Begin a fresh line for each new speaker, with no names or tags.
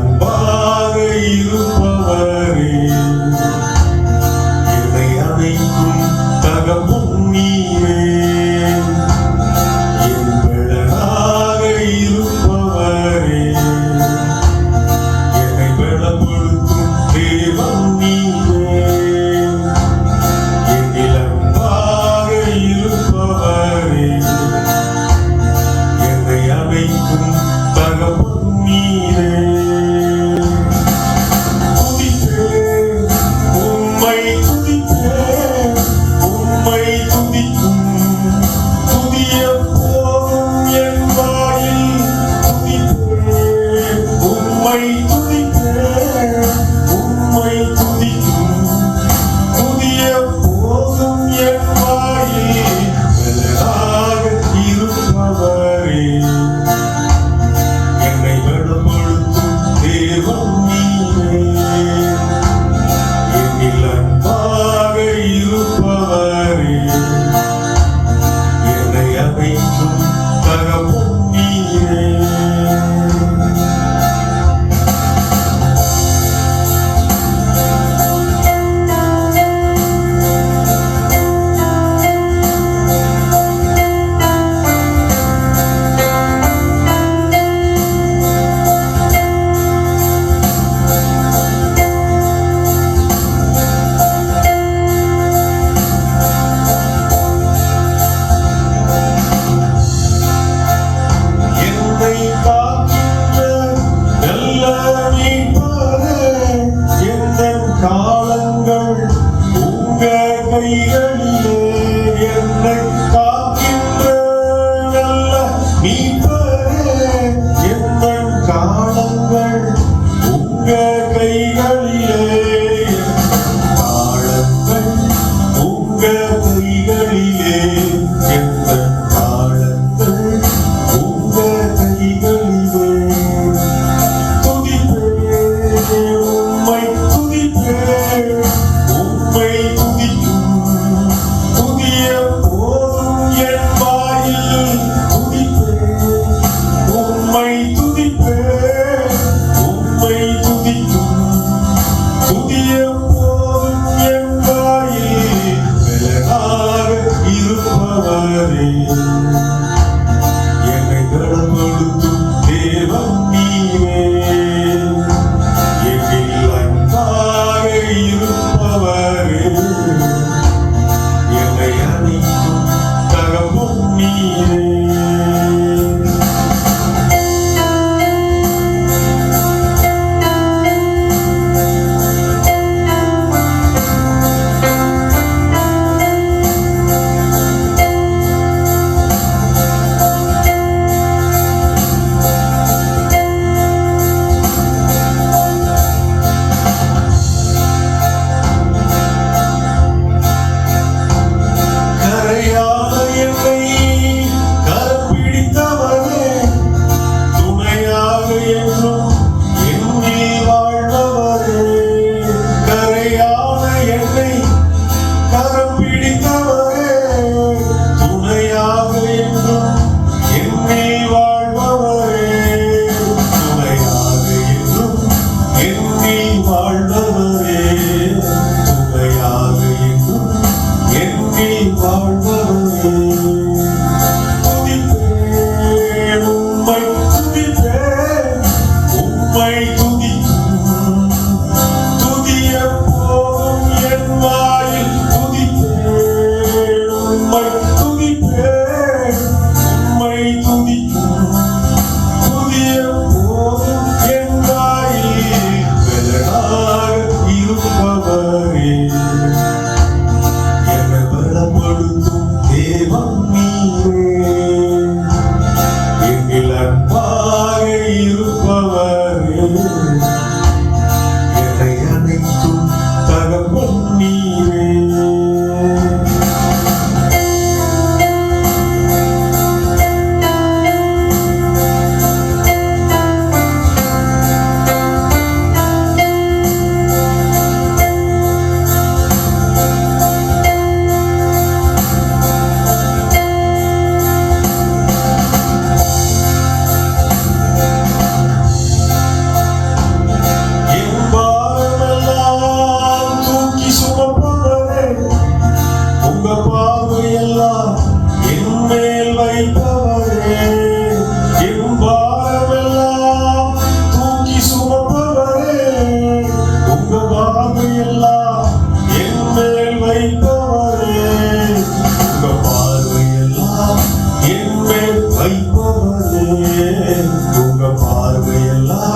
Oh. Well, வாழ்பவரே. உமையாக என்றும் என்னில் வாழ்பவரே. துதிப்பேன் உம்மை துதிப்பேன் உம்மை துதிக்கும் துதிய போதும் என் வாயில் துதிப்பேன் உம்மை துதிப்பேன் உம்மை துதிக்கும் உங்க பார்வையெல்லாம்